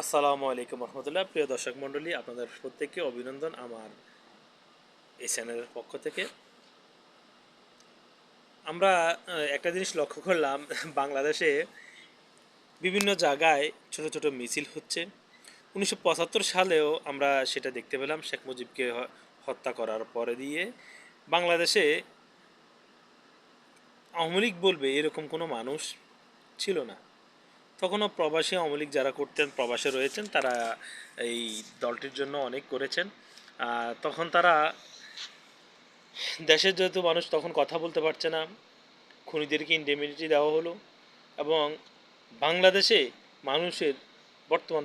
আসসালামু আলাইকুম রহমতুল্লাহ। প্রিয় দর্শক মণ্ডলী, আপনাদের প্রত্যেককে অভিনন্দন আমার এই চ্যানেলের পক্ষ থেকে। আমরা একটা জিনিস লক্ষ্য করলাম, বাংলাদেশে বিভিন্ন জায়গায় ছোট ছোট মিছিল হচ্ছে। উনিশশো পঁচাত্তর সালেও আমরা সেটা দেখতে পেলাম, শেখ মুজিবকে হত্যা করার পরে দিয়ে। বাংলাদেশে আওয়ামী বলবে এরকম কোনো মানুষ ছিল না। তখনও প্রবাসী আওয়ামী লীগ যারা করতেন, প্রবাসে রয়েছেন, তারা এই দলটির জন্য অনেক করেছেন। তখন তারা দেশের যেহেতু মানুষ, তখন কথা বলতে পারছে না। খুনিদেরকে ইন্ডেমিনিটি দেওয়া হলো এবং বাংলাদেশে মানুষের বর্তমান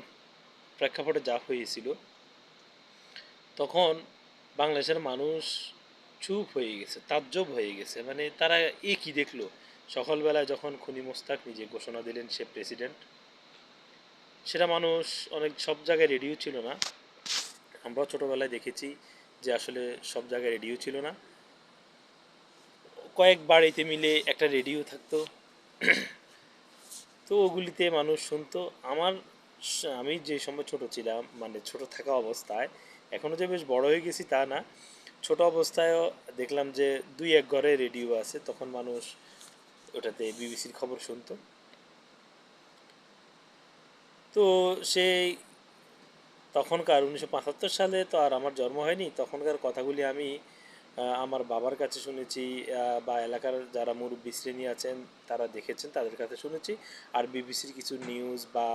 প্রেক্ষাপটে যা হয়েছিল, তখন বাংলাদেশের মানুষ চুপ হয়ে গেছে, তাজ্জব হয়ে গেছে। মানে তারা এ কি দেখল? সকালবেলায় যখন খুনি মোস্তাক নিজে ঘোষণা দিলেন সে প্রেসিডেন্ট, সেটা মানুষ অনেক, সব জায়গায় রেডিও ছিল না। আমরাও ছোটোবেলায় দেখেছি যে আসলে সব জায়গায় রেডিও ছিল না। কয়েক বাড়িতে মিলে একটা রেডিও থাকতো। তো ওগুলিতে মানুষ শুনতো। আমার আমি যে সময় ছোট ছিলাম মানে ছোট থাকা অবস্থায় এখনও যে বেশ বড় হয়ে গেছি তা না। ছোট অবস্থায়ও দেখলাম যে দুই এক ঘরে রেডিও আছে, তখন মানুষ ওটাতে বিবিসির খবর শুনতো। তো সেই তখনকার উনিশশো পঁচাত্তর সালে তো আর আমার জন্ম হয়নি, তখনকার কথাগুলি আমি আমার বাবার কাছে শুনেছি বা এলাকার যারা মুরব্বী শ্রেণি আছেন, তারা দেখেছেন, তাদের কাছে শুনেছি। আর বিবিসির কিছু নিউজ বা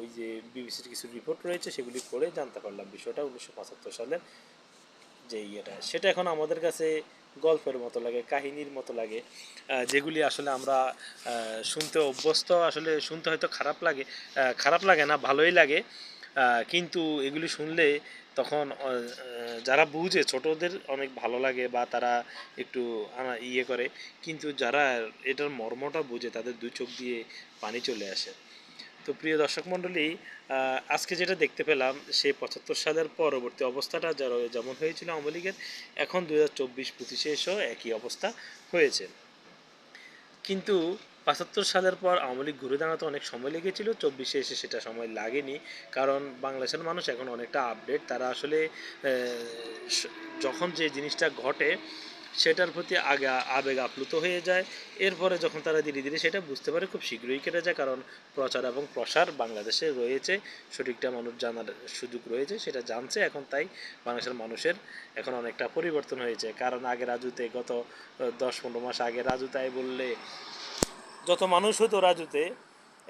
ওই যে বিবিসির কিছু রিপোর্ট রয়েছে, সেগুলি পড়ে জানতে পারলাম বিষয়টা উনিশশো পঁচাত্তর সালের যে ইয়েটা। সেটা এখন আমাদের কাছে গল্পের মতো লাগে, কাহিনীর মতো লাগে যেগুলি আসলে আমরা শুনতে অভ্যস্ত, আসলে শুনতে হয়তো খারাপ লাগে খারাপ লাগে না, ভালোই লাগে কিন্তু এগুলি শুনলে তখন যারা বুঝে, ছোটদের অনেক ভালো লাগে বা তারা একটু ইয়ে করে, কিন্তু যারা এটার মর্মটা বুঝে, তাদের দুই চোখ দিয়ে পানি চলে আসে। তো প্রিয় দর্শক মণ্ডলী আজকে যেটা দেখতে পেলাম, সেই পঁচাত্তর সালের পরবর্তী অবস্থাটা যারা যেমন হয়েছিল আওয়ামী লীগের, এখন দু হাজার চব্বিশ পঁচিশে এসেও একই অবস্থা হয়েছে। কিন্তু পঁচাত্তর সালের পর আওয়ামী লীগ ঘুরে দাঁড়াতে অনেক সময় লেগেছিল, চব্বিশে এসে সেটা সময় লাগেনি, কারণ বাংলাদেশের মানুষ এখন অনেকটা আপডেট তারা আসলে যখন যে জিনিসটা ঘটে সেটার প্রতি আগে আবেগ আপ্লুত হয়ে যায়। এরপরে যখন তারা ধীরে ধীরে সেটা বুঝতে পারে, খুব শীঘ্রই কেটে যায় কারণ প্রচার এবং প্রসার বাংলাদেশে রয়েছে। সঠিকটা মানুষ জানার সুযোগ রয়েছে, সেটা জানছে। এখন তাই বাংলাদেশের মানুষের এখন অনেকটা পরিবর্তন হয়েছে। কারণ আগে রাজুতে গত দশ পনেরো মাস আগে রাজু তাই বললে যত মানুষ হতো রাজুতে,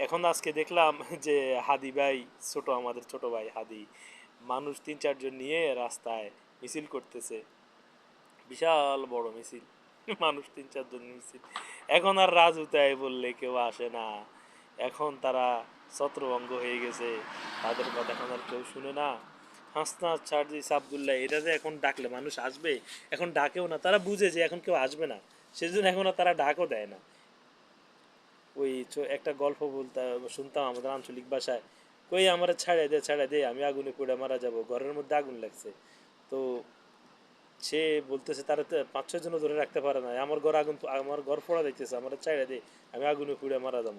এখন আজকে দেখলাম যে হাদি ভাই ছোট, আমাদের ছোট ভাই হাদি, মানুষ তিন চারজন নিয়ে রাস্তায় মিছিল করতেছে। বিশাল বড় মিছিল। মানুষ তিন চারজন মিছিল। এখন আর রাজুতায় বললে কেউ আসে না। এখন তারা ছত্রভঙ্গ হয়ে গেছে। তাদের কথা এখন আর কেউ শুনে না। হাসনা চার্জিস আবদুল্লাহ এটা যে এখন ডাকলে মানুষ আসবে? এখন ডাকেও না। তারা বুঝে যে এখন কেউ আসবে না। সেজন্য এখন আর তারা ডাকও দেয় না। ওই একটা গল্প বলতে, শুনতাম আমাদের আঞ্চলিক ভাষায়। কই, আমার ছাড়ে দে ছাড়ে দে, আমি আগুনে পুড়ে মারা যাব। ঘরের মধ্যে আগুন লাগছে। তো সে বলতেছে, তারা পাঁচ ছয় জন ধরে রাখতে পারে না আমার ঘর আগুন, আমার ঘর পড়া দেখতেছে আমার ছাড়ে দে, আমি আগুনে পুড়ে মারা যাব।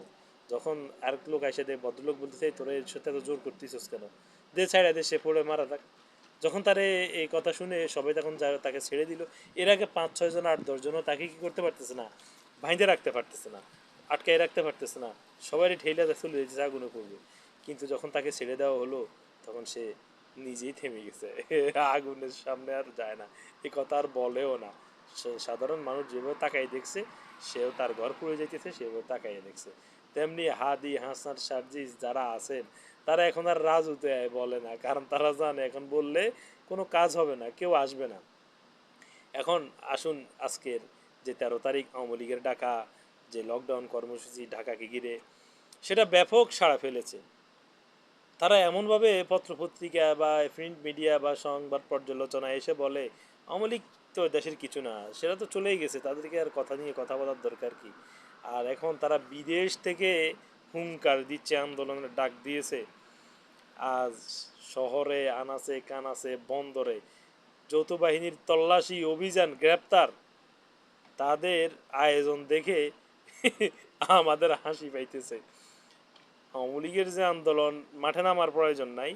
যখন আরেক লোক এসে দেয়, ভদ্রলোক বলতেছে, "এই তোরা এর সাথে জোর করতেছিস কেন? দে ছাড়ে দে, সে পড়ে মারা থাক যখন তারে এই কথা শুনে সবাই তখন তাকে ছেড়ে দিল। এর আগে পাঁচ ছয় জন আট দশ জনও তাকে কি করতে পারতেছে না ভাইতে রাখতে পারতেছে না, আটকায় রাখতে পারতেছে না সবাই ঠেলে চলে যেতেছে আগুনে পড়বে। কিন্তু যখন তাকে ছেড়ে দেওয়া হলো, তখন সে নিজেই থেমে গেছে। আগুনের সামনে আর যায় না। এ কথা আর বলেও না। সাধারণ মানুষ যেভাবে তাকাই দেখছে, সেও তার ঘর পুড়ে যাইতেছে, সেভাবে তাকাইয়ে দেখছে। তেমনি হাদি, হাসান, সার্জিস যারা আছেন, তারা এখন আর রাজ রাজুতে বলে না, কারণ তারা জানে এখন বললে কোনো কাজ হবে না, কেউ আসবে না। এখন আসুন আজকের যে তেরো তারিখ, আওয়ামী লীগের ডাকা যে লকডাউন কর্মসূচি ঢাকাকে ঘিরে, সেটা ব্যাপক সাড়া ফেলেছে। তারা এমনভাবে পত্রপত্রিকা বা প্রিন্ট মিডিয়া বা সংবাদ পর্যালোচনা এসে বলে, আওয়ামী লীগ তো দেশের কিছু না সেটা তো চলেই গেছে, তাদেরকে আর কথা নিয়ে কথা বলার দরকার কি? আর এখন তারা বিদেশ থেকে হুঙ্কার দিচ্ছে, আন্দোলনের ডাক দিয়েছে। আজ শহরে আনাচে কানাচে বন্দরে যৌথ বাহিনীর তল্লাশি অভিযান গ্রেপ্তার। তাদের আয়োজন দেখে আমাদের হাসি পাইতেছে। আওয়ামী লীগের যে আন্দোলন, মাঠে নামার প্রয়োজন নাই।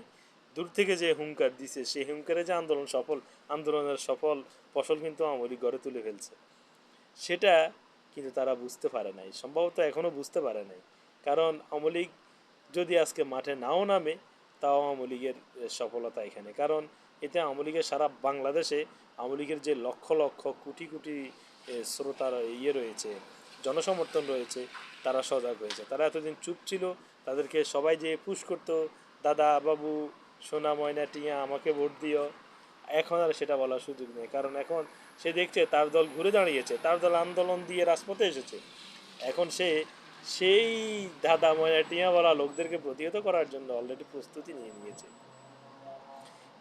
দূর থেকে যে হুঙ্কার দিছে, সেই হুঙ্কারে যে আন্দোলন সফল, আন্দোলনের সফল ফসল কিন্তু আওয়ামী লীগ গড়ে তুলে ফেলছে। সেটা কিন্তু তারা বুঝতে পারে নাই, সম্ভবত এখনও বুঝতে পারে নাই। কারণ আওয়ামী লীগ যদি আজকে মাঠে নাও নামে, তাও আওয়ামী লীগের সফলতা এখানে। কারণ এতে আওয়ামী লীগের সারা বাংলাদেশে আওয়ামী লীগের যে লক্ষ লক্ষ কোটি কোটি শ্রোতার ইয়ে রয়েছে, জনসমর্থন রয়েছে, তারা সজাগ হয়েছে। তারা এতদিন চুপ ছিল তাদেরকে সবাই যে পুশ করতো, দাদা, বাবু, সোনা, ময়না, টিয়া, আমাকে ভোট দিও। এখন আর সেটা বলার সুযোগ নেই। কারণ এখন সে দেখছে তার দল ঘুরে দাঁড়িয়েছে, তার দল আন্দোলন দিয়ে রাজপথে এসেছে। এখন সে সেই দাদা, ময়না, টিয়া বলা লোকদেরকে প্রতিহত করার জন্য অলরেডি প্রস্তুতি নিয়ে নিয়েছে।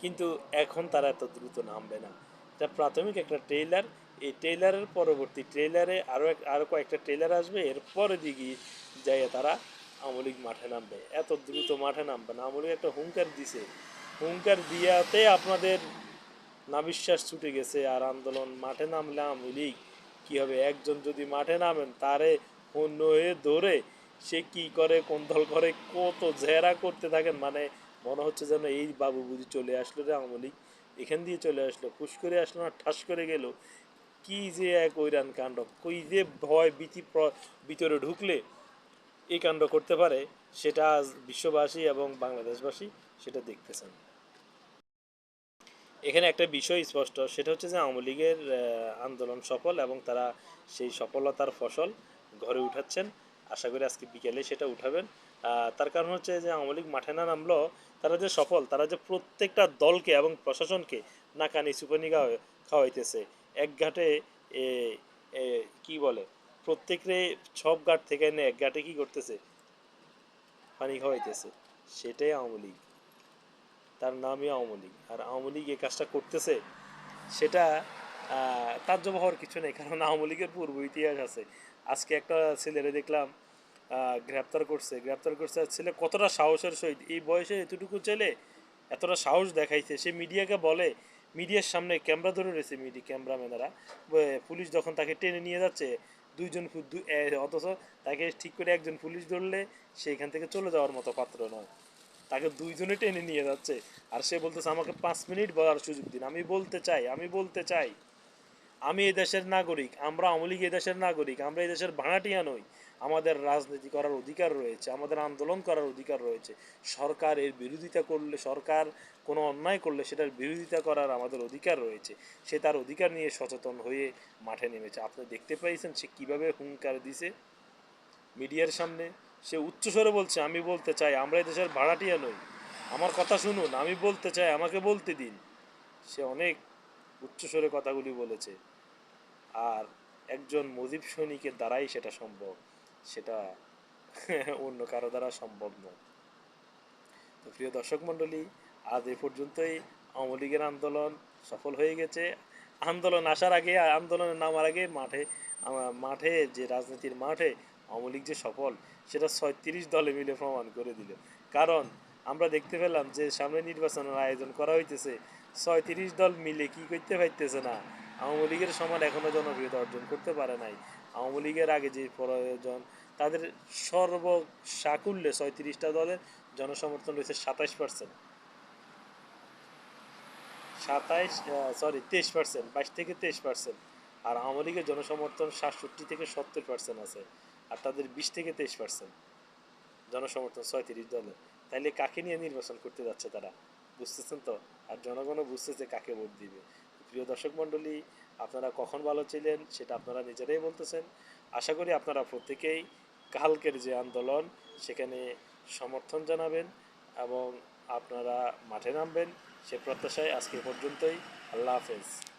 কিন্তু এখন তারা এত দ্রুত নামবে না। এটা প্রাথমিক একটা ট্রেইলার এই ট্রেইলারের পরবর্তী ট্রেইলারে আরও এক আরও কয়েকটা ট্রেইলার আসবে। এরপরে দিকে যাই তারা আওয়ামী লীগ মাঠে নামবে। এত দ্রুত মাঠে নামবে না। আওয়ামী লীগ একটা হুঙ্কার দিছে। হুঙ্কার দিয়াতে আপনাদের নাবিশ্বাস ছুটে গেছে আর আন্দোলন মাঠে নামলে আওয়ামী লীগ কী হবে? একজন যদি মাঠে নামেন, তারে অন্য হয়ে ধরে সে কি করে, কোন দল করে, কত জেরা করতে থাকেন? মানে মনে হচ্ছে যেন এই বাবু বুঝি চলে আসলো রে আওয়ামী লীগ এখান দিয়ে চলে আসলো ফুস করে আসলো না, ঠাস করে গেল। কি যে এক ঐরান কাণ্ড। কই যে ভয় ভীতি ভিতরে ঢুকলে এই কাণ্ড করতে পারে, সেটা আজ বিশ্ববাসী এবং বাংলাদেশবাসী সেটা দেখতেছেন। এখানে একটা বিষয় স্পষ্ট, সেটা হচ্ছে যে আওয়ামী লীগের আন্দোলন সফল এবং তারা সেই সফলতার ফসল ঘরে উঠাচ্ছেন। আশা করি আজকে বিকেলে সেটা উঠাবেন। তার কারণ হচ্ছে যে আওয়ামী লীগ মাঠে না নামলো, তারা যে সফল, তারা যে প্রত্যেকটা দলকে এবং প্রশাসনকে নাকানি, সুপানি খাওয়া- খাওয়াইতেছে। এক ঘাটে কি বলে? প্রত্যেকরে সব ঘাট থেকে এনে এক ঘাটে কি করতেছে? পানি খাওয়াইতেছে। সেটাই আওয়ামী লীগ। তার নামই আওয়ামী লীগ। আর আওয়ামী লীগ এই কাজটা করতেছে সেটা আহ, তাজ্জব হওয়ার কিছু নেই কারণ আওয়ামী লীগের পূর্ব ইতিহাস আছে। আজকে একটা ছেলেরে দেখলাম গ্রেপ্তার করছে। গ্রেপ্তার করছে ছেলে কতটা সাহসের সহিত এই বয়সে এতটুকু ছেলে এতটা সাহস দেখাইছে। সে মিডিয়াকে বলে মিডিয়ার সামনে ক্যামেরা ধরে রয়েছে মিডিয়া ক্যামেরাম্যানেরা। পুলিশ যখন তাকে টেনে নিয়ে যাচ্ছে দুইজন অথচ তাকে ঠিক করে একজন পুলিশ ধরলে সে এখান থেকে চলে যাওয়ার মতো পাত্র নয়। তাকে দুইজনে টেনে নিয়ে যাচ্ছে। আর সে বলতেছে, আমাকে পাঁচ মিনিট বলার সুযোগ দিন। আমি বলতে চাই, আমি বলতে চাই। আমি এই দেশের নাগরিক, আমরা আওয়ামী লীগ দেশের নাগরিক, আমরা এই দেশের ভাড়াটিয়া নই। আমাদের রাজনীতি করার অধিকার রয়েছে, আমাদের আন্দোলন করার অধিকার রয়েছে। সরকার এর বিরোধিতা করলে, সরকার কোনো অন্যায় করলে সেটার বিরোধিতা করার আমাদের অধিকার রয়েছে। সে তার অধিকার নিয়ে সচেতন হয়ে মাঠে নেমেছে। আপনি দেখতে পাইছেন সে কীভাবে হুঙ্কার দিছে? মিডিয়ার সামনে সে উচ্চস্বরে বলছে, আমি বলতে চাই, আমরা দেশের ভাড়াটিয়া নই। আমার কথা শুনুন, আমি বলতে চাই, আমাকে বলতে দিন। সে অনেক উচ্চস্বরে কথাগুলি বলেছে। আর একজন মুজিব সৈনিকের দ্বারাই সেটা সম্ভব। সেটা অন্য কারও দ্বারা সম্ভব নয়। তো প্রিয় দর্শক মণ্ডলী, আজ এ পর্যন্তই। আওয়ামী লীগের আন্দোলন সফল হয়ে গেছে। আন্দোলন আসার আগে আন্দোলনের নামার আগে মাঠে মাঠে যে রাজনীতির মাঠে আওয়ামী লীগ যে সফল, সেটা ছয়ত্রিশ দলে মিলে প্রমাণ করে দিল। কারণ আমরা দেখতে পেলাম যে সামনে নির্বাচনের আয়োজন করা হইতেছে। ছয়ত্রিশ দল মিলে কি করতে পারতেছে না? আওয়ামী লীগের সমান এখনও জনপ্রিয়তা অর্জন করতে পারে নাই। আওয়ামী লীগের আগে যে প্রয়োজন, তাদের সর্ব সাকুল্যে ছয়ত্রিশটা দলের জনসমর্থন রয়েছে সাতাইশ পার্সেন্ট সাতাইশ সরি তেইশ পার্সেন্ট বাইশ থেকে তেইশ পার্সেন্ট আর আওয়ামী লীগের জনসমর্থন সাতষট্টি থেকে সত্তর পার্সেন্ট আছে। আর তাদের বিশ থেকে তেইশ পার্সেন্ট জনসমর্থন ছয়ত্রিশ দলে তাইলে কাকে নিয়ে নির্বাচন করতে যাচ্ছে তারা? বুঝতেছেন তো? আর জনগণও বুঝতেছে কাকে ভোট দিবে। প্রিয় দর্শক মণ্ডলী, আপনারা কখন ভালো ছিলেন সেটা আপনারা নিজেরাই বলতেছেন। আশা করি আপনারা প্রত্যেকেই কালকের যে আন্দোলন সেখানে সমর্থন জানাবেন এবং আপনারা মাঠে নামবেন। সে প্রত্যাশায় আজকে পর্যন্তই। আল্লাহ হাফেজ।